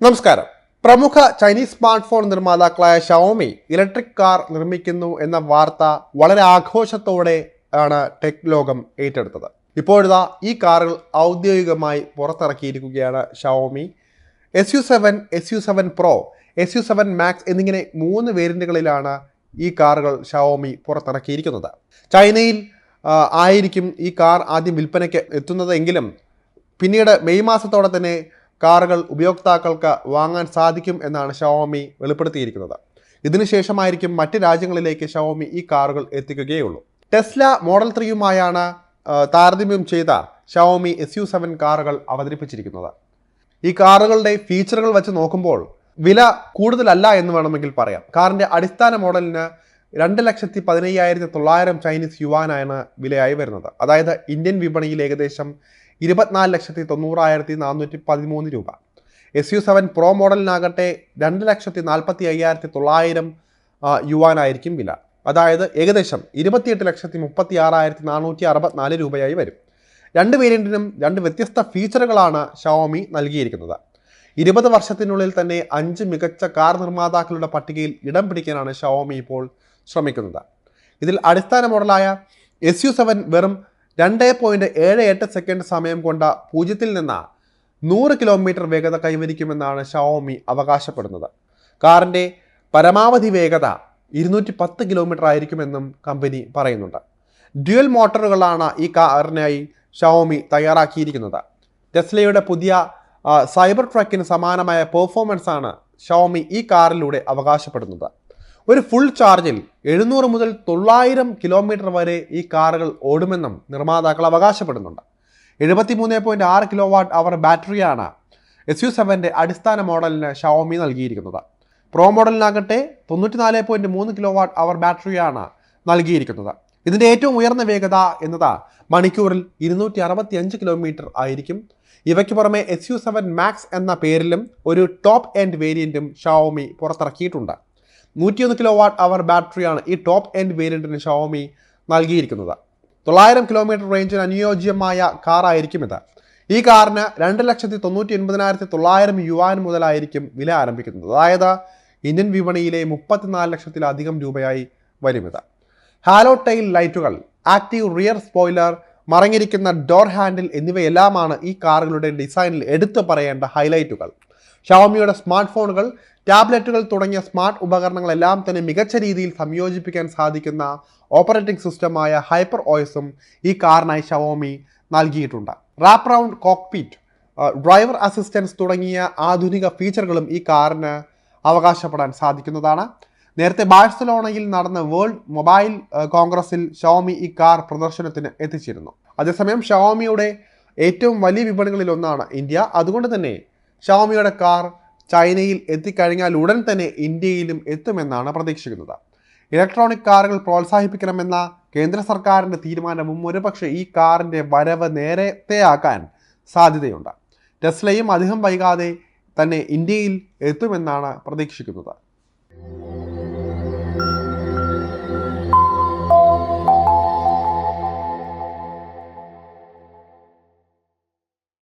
നമസ്കാരം. പ്രമുഖ Chinese smart phone നിർമ്മാതാക്കളായ ഷവോമി ഇലക്ട്രിക് കാർ നിർമ്മിക്കുന്നു എന്ന വാർത്ത വളരെ ആഘോഷത്തോടെ ആണ് ടെക് ലോകം ഏറ്റെടുത്തത്. ഇപ്പോഴിതാ ഈ കാറുകൾ ഔദ്യോഗികമായി പുറത്തിറക്കിയിരിക്കുകയാണ് Xiaomi S U seven S U seven pro S U seven max എന്നിങ്ങനെ മൂന്ന് വേരിയന്റുകളിലാണ് ഈ കാറുകൾ ഷവോമി പുറത്തിറക്കിയിരിക്കുന്നത്. ചൈനയിൽ ആയിരിക്കും ഈ കാർ ആദ്യം വിൽപ്പനയ്ക്ക് എത്തുന്നതെങ്കിലും പിന്നീട് മെയ് മാസത്തോടെ തന്നെ കാറുകൾ ഉപയോക്താക്കൾക്ക് വാങ്ങാൻ സാധിക്കും എന്നാണ് ഷവോമി വെളിപ്പെടുത്തിയിരിക്കുന്നത്. ഇതിനുശേഷമായിരിക്കും മറ്റ് രാജ്യങ്ങളിലേക്ക് ഷവോമി ഈ കാറുകൾ എത്തിക്കുകയുള്ളൂ. ടെസ്ല മോഡൽ ത്രീയുമായാണ് താരതമ്യം ചെയ്ത ഷവോമി എസ് യു സെവൻ കാറുകൾ അവതരിപ്പിച്ചിരിക്കുന്നത്. ഈ കാറുകളുടെ ഫീച്ചറുകൾ വെച്ച് നോക്കുമ്പോൾ വില കൂടുതലല്ല എന്ന് വേണമെങ്കിൽ പറയാം. കാറിന്റെ അടിസ്ഥാന മോഡലിന് രണ്ട് ലക്ഷത്തി പതിനയ്യായിരത്തി തൊള്ളായിരം ചൈനീസ് യുവാനാണ് വിലയായി വരുന്നത്. അതായത് ഇന്ത്യൻ വിപണിയിൽ ഏകദേശം ഇരുപത്തിനാല് ലക്ഷത്തി തൊണ്ണൂറായിരത്തി നാനൂറ്റി പതിമൂന്ന് രൂപ. എസ് യു സെവൻ പ്രോ മോഡലിനാകട്ടെ രണ്ട് ലക്ഷത്തി നാൽപ്പത്തി അയ്യായിരത്തി തൊള്ളായിരം യുവാനായിരിക്കും വില. അതായത് ഏകദേശം ഇരുപത്തിയെട്ട് ലക്ഷത്തി മുപ്പത്തി ആറായിരത്തി നാനൂറ്റി അറുപത്തിനാല് രൂപയായി വരും. രണ്ട് വേരിയന്റിനും രണ്ട് വ്യത്യസ്ത ഫീച്ചറുകളാണ് ഷവോമി നൽകിയിരിക്കുന്നത്. ഇരുപത് വർഷത്തിനുള്ളിൽ തന്നെ അഞ്ച് മികച്ച കാർ നിർമ്മാതാക്കളുടെ പട്ടികയിൽ ഇടം പിടിക്കാനാണ് ഷവോമി ഇപ്പോൾ ശ്രമിക്കുന്നത്. ഇതിൽ അടിസ്ഥാന മോഡലായ എസ് യു സെവൻ വെറും രണ്ട് പോയിന്റ് ഏഴ് എട്ട് സെക്കൻഡ് സമയം കൊണ്ട പൂജ്യത്തിൽ നിന്ന് നൂറ് കിലോമീറ്റർ വേഗത കൈവരിക്കുമെന്നാണ് ഷവോമി അവകാശപ്പെടുന്നത്. കാറിന്റെ പരമാവധി വേഗത ഇരുന്നൂറ്റി പത്ത് കിലോമീറ്റർ ആയിരിക്കുമെന്നും കമ്പനി പറയുന്നുണ്ട്. ഡ്യുവൽ മോട്ടോറുകളാണ് ഈ കാറിനായി ഷവോമി തയ്യാറാക്കിയിരിക്കുന്നത്. ടെസ്ലയുടെ പുതിയ സൈബർ ട്രക്കിന് സമാനമായ പെർഫോമൻസാണ് ഷവോമി ഈ കാറിലൂടെ അവകാശപ്പെടുന്നത്. ഒരു ഫുൾ ചാർജിൽ എഴുന്നൂറ് മുതൽ തൊള്ളായിരം കിലോമീറ്റർ വരെ ഈ കാറുകൾ ഓടുമെന്നും നിർമ്മാതാക്കൾ അവകാശപ്പെടുന്നുണ്ട്. എഴുപത്തി മൂന്ന് പോയിന്റ് ആറ് കിലോ വാട്ട് അവർ ബാറ്ററിയാണ് എസ് യു സെവന്റെ അടിസ്ഥാന മോഡലിന് ഷവോമി നൽകിയിരിക്കുന്നത്. പ്രോ മോഡലിനാകട്ടെ തൊണ്ണൂറ്റിനാല് പോയിന്റ് മൂന്ന് കിലോ വാട്ട് അവർ ബാറ്ററിയാണ് നൽകിയിരിക്കുന്നത്. ഇതിന്റെ ഏറ്റവും ഉയർന്ന വേഗത എന്നത് മണിക്കൂറിൽ ഇരുന്നൂറ്റി അറുപത്തി അഞ്ച് കിലോമീറ്റർ ആയിരിക്കും. ഇവയ്ക്ക് പുറമെ എസ് യു സെവൻ മാക്സ് എന്ന പേരിലും ഒരു ടോപ്പ് എൻഡ് വേരിയന്റും ഷവോമി പുറത്തിറക്കിയിട്ടുണ്ട്. നൂറ്റിയൊന്ന് കിലോ വാട്ട് അവർ ബാറ്ററിയാണ് ഈ ടോപ്പ് എൻഡ് വേരിയന്റിന് ഷവോമി നൽകിയിരിക്കുന്നത്. തൊള്ളായിരം കിലോമീറ്റർ റേഞ്ചിന് അനുയോജ്യമായ കാറായിരിക്കും ഇത്. ഈ കാറിന് രണ്ട് ലക്ഷത്തി തൊണ്ണൂറ്റി ഒൻപതിനായിരത്തി തൊള്ളായിരം യുവാൻ മുതലായിരിക്കും വില ആരംഭിക്കുന്നത്. അതായത് ഇന്ത്യൻ വിപണിയിലെ മുപ്പത്തിനാല് ലക്ഷത്തിലധികം രൂപയായി വരും ഇത്. ഹാലോ ടൈൽ ലൈറ്റുകൾ ആക്റ്റീവ് റിയർ സ്പോയിലർ മറങ്ങിയിരിക്കുന്ന ഡോർ ഹാൻഡിൽ എന്നിവയെല്ലാമാണ് ഈ കാറുകളുടെ ഡിസൈനിൽ എടുത്തു പറയേണ്ട ഹൈലൈറ്റുകൾ ഷവോമിയുടെ സ്മാർട്ട് ഫോണുകൾ ടാബ്ലറ്റുകൾ തുടങ്ങിയ സ്മാർട്ട് ഉപകരണങ്ങളെല്ലാം തന്നെ മികച്ച രീതിയിൽ സംയോജിപ്പിക്കാൻ സാധിക്കുന്ന ഓപ്പറേറ്റിംഗ് സിസ്റ്റമായ ഹൈപ്പർ ഓയസും ഈ കാറിനായി ഷവോമി നൽകിയിട്ടുണ്ട്. Wrap round cockpit driver assistance തുടങ്ങിയ ആധുനിക ഫീച്ചറുകളും ഈ കാറിന് അവകാശപ്പെടാൻ സാധിക്കുന്നതാണ്. നേരത്തെ ബാഴ്സലോണയിൽ നടന്ന വേൾഡ് മൊബൈൽ കോൺഗ്രസിൽ ഷവോമി ഈ കാർ പ്രദർശനത്തിന് എത്തിച്ചിരുന്നു. അതേസമയം ഷവോമിയുടെ ഏറ്റവും വലിയ വിപണികളിൽ ഒന്നാണ് ഇന്ത്യ. അതുകൊണ്ട് തന്നെ ഷവോമിയുടെ കാർ ചൈനയിൽ എത്തിക്കഴിഞ്ഞാൽ ഉടൻ തന്നെ ഇന്ത്യയിലും എത്തുമെന്നാണ് പ്രതീക്ഷിക്കുന്നത്. ഇലക്ട്രോണിക് കാറുകൾ പ്രോത്സാഹിപ്പിക്കണമെന്ന കേന്ദ്ര സർക്കാരിന്റെ തീരുമാനവും ഒരുപക്ഷെ ഈ കാറിന്റെ വരവ് നേരത്തെയാക്കാൻ സാധ്യതയുണ്ട്. ടെസ്ലയും അധികം വൈകാതെ തന്നെ ഇന്ത്യയിൽ എത്തുമെന്നാണ് പ്രതീക്ഷിക്കുന്നത്.